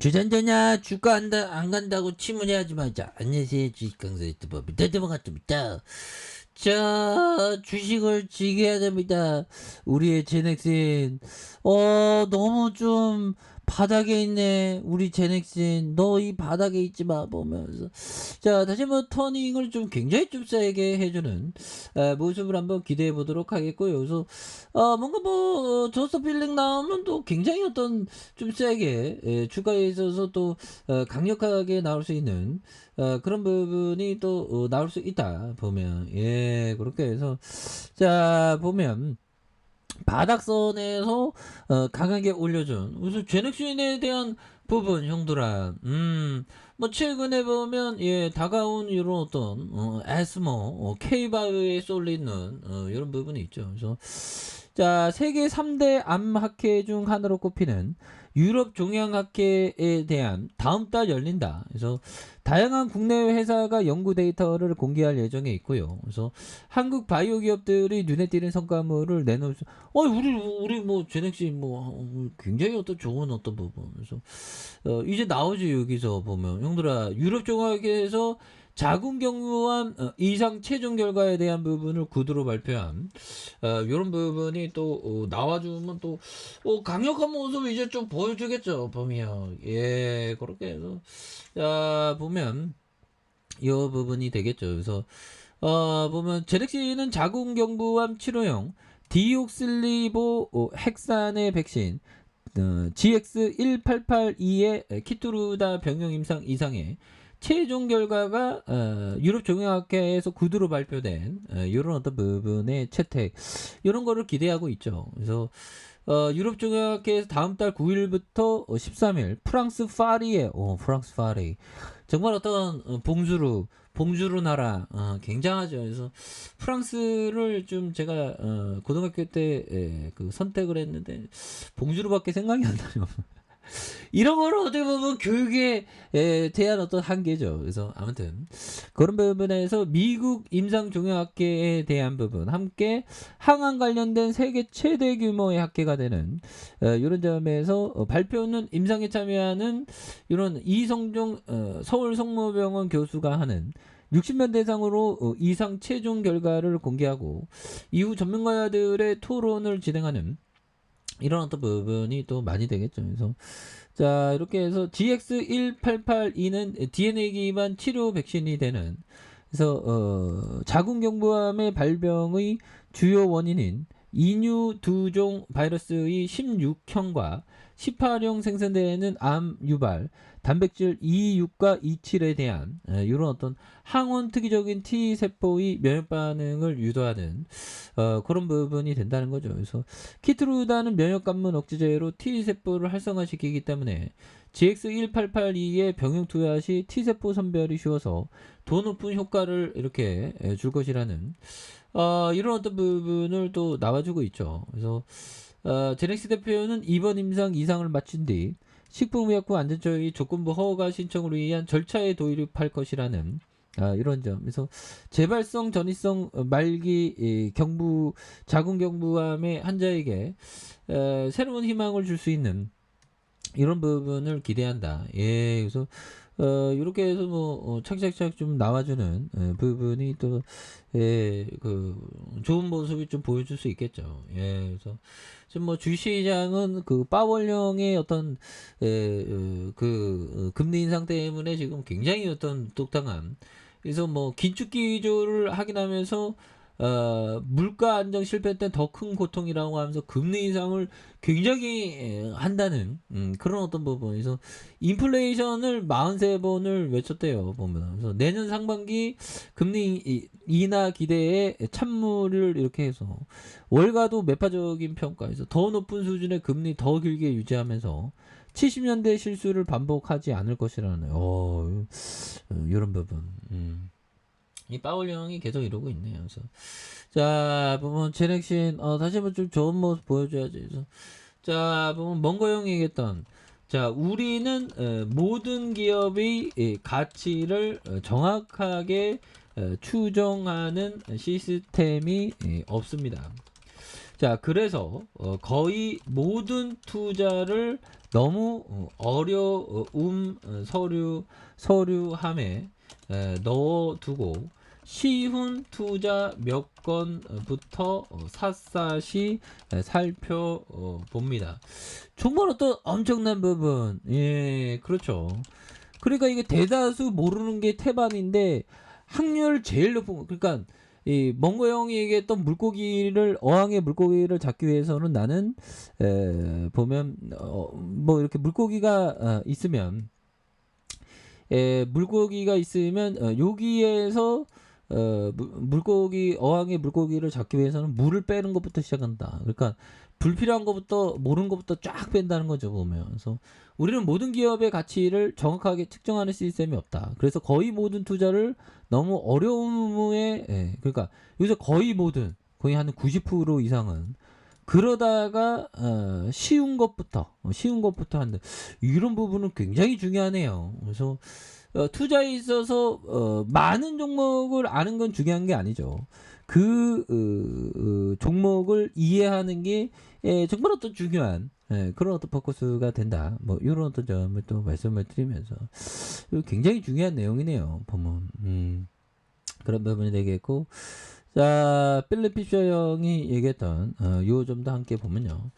주전자냐 주가 한다 안 간다고 치문해하지 마자. 안녕하세요 주식 강사 유튜버 밑에드버 같습니다. 자 주식을 지켜야 됩니다. 우리의 제넥신 어 너무 좀 바닥에 있네 우리 제넥신 너이 바닥에 있지 마 보면서. 자 다시 한번 터닝을 좀 굉장히 좀 세게 해주는 에, 모습을 한번 기대해 보도록 하겠고요. 그래서 어 뭔가 뭐 어, 저스 필링 나오면 또 굉장히 어떤 좀 세게 예, 주가에 있어서 또 어, 강력하게 나올 수 있는 어, 그런 부분이 또 어, 나올 수 있다 보면. 예 그렇게 해서. 자 보면 바닥선에서 어, 강하게 올려준 그래서 제넥신에 대한 부분 형들아. 음뭐 최근에 보면 예 다가온 이런 어떤 어, 에스모 어, K바이오에 쏠리는 어, 이런 부분이 있죠. 그래서 자 세계 3대 암학회 중 하나로 꼽히는 유럽 종양학회에 대한 다음 달 열린다. 그래서 다양한 국내외 회사가 연구 데이터를 공개할 예정에 있고요. 그래서 한국 바이오 기업들이 눈에 띄는 성과물을 내놓을 수, 어, 우리, 우리 뭐, 제넥시 뭐, 어, 굉장히 어떤 좋은 어떤 부분. 그래서, 어, 이제 나오지, 여기서 보면. 형들아, 유럽 종합에서 자궁 경부암 어, 이상 최종 결과에 대한 부분을 구두로 발표한 어, 이런 부분이 또 어, 나와주면 또 어, 강력한 모습 이제 좀 보여주겠죠 보면 예 그렇게 해서. 자 보면 이 부분이 되겠죠. 그래서 어 보면 제렉시는 자궁 경부암 치료용 디옥슬리보 어, 핵산의 백신 어, GX1882의 키투르다 병용 임상 이상의 최종 결과가 어, 유럽 종양학회에서 구두로 발표된 어, 이런 어떤 부분의 채택 이런 거를 기대하고 있죠. 그래서 어, 유럽 종양학회에서 다음 달 9일부터 13일 프랑스 파리에 오 프랑스 파리 정말 어떤 어, 봉주루 봉주루 나라 어, 굉장하죠. 그래서 프랑스를 좀 제가 어, 고등학교 때 예, 그 선택을 했는데 봉주루밖에 생각이 안 나요. 이런 거를 어떻게 보면 교육에 에, 대한 어떤 한계죠. 그래서 아무튼 그런 부분에서 미국 임상종양학회에 대한 부분 함께 항암 관련된 세계 최대 규모의 학회가 되는 어, 이런 점에서 어, 발표는 임상에 참여하는 이런 이성종 어, 서울 성모병원 교수가 하는 60명 대상으로 어, 이상 최종 결과를 공개하고 이후 전문가들의 토론을 진행하는 이런 어떤 부분이 또 많이 되겠죠. 그래서 자 이렇게 해서 GX1882는 DNA 기반 치료 백신이 되는 그래서 어, 자궁경부암의 발병의 주요 원인인 이뉴 두종 바이러스의 16형과 18형 생성되는 암 유발 단백질 E6과 E7에 대한 에, 이런 어떤 항원 특이적인 T 세포의 면역 반응을 유도하는 어, 그런 부분이 된다는 거죠. 그래서 키트루다는 면역 감문 억제제로 T 세포를 활성화시키기 때문에 GX1882의 병용 투여 시 T 세포 선별이 쉬워서 더 높은 효과를 이렇게 에, 줄 것이라는 어, 이런 어떤 부분을 또 나와주고 있죠. 그래서 어, 제넥스 대표는 이번 임상 이상을 마친 뒤 식품의약품 안전처의 조건부 허가 신청을 위한 절차에 도입할 것이라는 아, 이런 점. 그래서 재발성 전이성 말기 이, 경부 자궁 경부암의 환자에게 에, 새로운 희망을 줄 수 있는 이런 부분을 기대한다. 예, 그래서 어, 이렇게 해서 뭐 어, 착착착 좀 나와주는 예, 부분이 또 예, 그 좋은 모습이 좀 보여줄 수 있겠죠. 예, 그래서 지금 뭐 주시장은 그 파월령의 어떤 에, 어, 그 어, 금리 인상 때문에 지금 굉장히 어떤 똑당한 그래서 뭐 긴축 기조를 확인하면서 어, 물가 안정 실패 때 더 큰 고통이라고 하면서 금리 인상을 굉장히 에, 한다는 음, 그런 어떤 부분에서 인플레이션을 43번을 외쳤대요 보면. 그래서 내년 상반기 금리 이- 인하 기대에 찬물을 이렇게 해서 월가도 매파적인 평가에서 더 높은 수준의 금리 더 길게 유지하면서 70년대 실수를 반복하지 않을 것이라는 어, 어, 이런 부분. 음. 이 파울령이 계속 이러고 있네요. 그래서 자 보면 제넥신 어, 다시 한번 좀 좋은 모습 보여줘야지. 그래서 자 보면 먼거 형이 얘기했던 자 우리는 어, 모든 기업의 이 가치를 어, 정확하게 어, 추정하는 시스템이 예, 없습니다. 자, 그래서 어, 거의 모든 투자를 너무 어, 어려움 어, 서류 서류함에 에, 넣어두고 쉬운 투자 몇 건부터 어, 샅샅이 에, 살펴봅니다. 정말 어떤 엄청난 부분, 예, 그렇죠. 그러니까 이게 대다수 모르는 게 태반인데 확률 제일 높은 거, 그러니까 이 멍고 형이 얘기했던 물고기를 어항의 물고기를 잡기 위해서는 나는 에, 보면 어, 뭐 이렇게 물고기가 어, 있으면 에, 물고기가 있으면 어, 여기에서 어, 물- 물고기 어항의 물고기를 잡기 위해서는 물을 빼는 것부터 시작한다. 그러니까 불필요한 것부터 모르는 것부터 쫙 뺀다는 거죠 보면. 그래서 우리는 모든 기업의 가치를 정확하게 측정하는 시스템이 없다. 그래서 거의 모든 투자를 너무 어려움에 예, 그러니까 여기서 거의 모든 거의 한 90% 이상은 그러다가 어, 쉬운 것부터 어, 쉬운 것부터 한다. 이런 부분은 굉장히 중요하네요. 그래서 어, 투자에 있어서 어, 많은 종목을 아는 건 중요한 게 아니죠. 그 어, 어, 종목을 이해하는 게 예, 정말 어떤 중요한 예, 그런 어떤 포커스가 된다. 뭐 이런 어떤 점을 또 말씀을 드리면서 이거 굉장히 중요한 내용이네요. 보면 음, 그런 부분이 되겠고 자 필리피셔 형이 얘기했던 어, 요 점도 함께 보면요.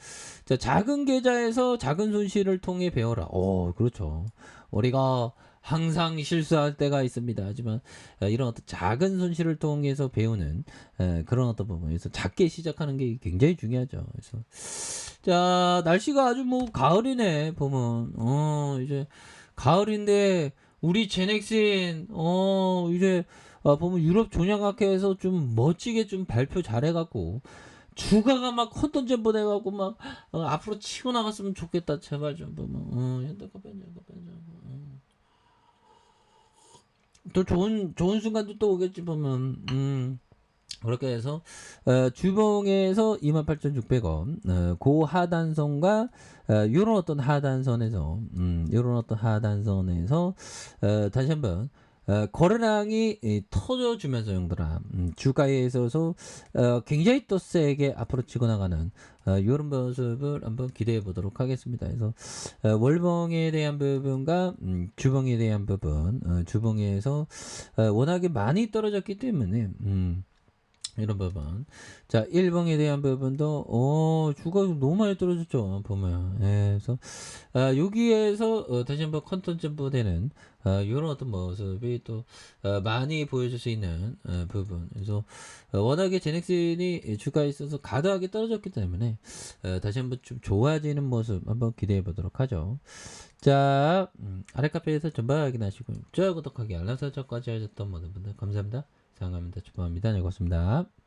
자 작은 계좌에서 작은 손실을 통해 배워라. 오 그렇죠. 우리가 항상 실수할 때가 있습니다. 하지만 어, 이런 어떤 작은 손실을 통해서 배우는 에, 그런 어떤 부분에서 작게 시작하는 게 굉장히 중요하죠. 그래서 자 날씨가 아주 뭐 가을이네 보면 어 이제 가을인데 우리 제넥신 어 이제 어, 보면 유럽 종양학회에서 좀 멋지게 좀 발표 잘해갖고 주가가 막 헛돈전 보내갖고 막 어, 앞으로 치고 나갔으면 좋겠다 제발 좀 보면 어, 현대카 벤저 벤저 어. 또 좋은 좋은 순간도 또 오겠지 보면. 음. 그렇게 해서 어, 주봉에서 28,600원 어, 고 하단선과 어, 요런 어떤 하단선에서 음 요런 어떤 하단선에서 어, 다시 한번 어, 거래량이 이, 터져주면서 형들아 음, 주가에 있어서 어, 굉장히 또 세게 앞으로 치고 나가는 어, 이런 모습을 한번 기대해 보도록 하겠습니다. 그래서 어, 월봉에 대한 부분과 음, 주봉에 대한 부분 어, 주봉에서 어, 워낙에 많이 떨어졌기 때문에 음, 이런 부분. 자, 1봉에 대한 부분도, 어, 주가가 너무 많이 떨어졌죠. 보면. 예, 그래서, 아, 여기에서, 어, 다시 한번 컨텐츠 되는, 아, 이런 어떤 모습이 또, 어, 많이 보여줄 수 있는, 어, 부분. 그래서, 어, 워낙에 제넥슨이 주가에 있어서 가드하게 떨어졌기 때문에, 어, 다시 한번 좀 좋아지는 모습 한번 기대해 보도록 하죠. 자, 음, 아래 카페에서 전방 확인하시고, 좋아요, 구독하기, 알람 설정까지 하셨던 모든 분들 감사합니다. 사랑합니다. 축복합니다. 네, 고맙습니다.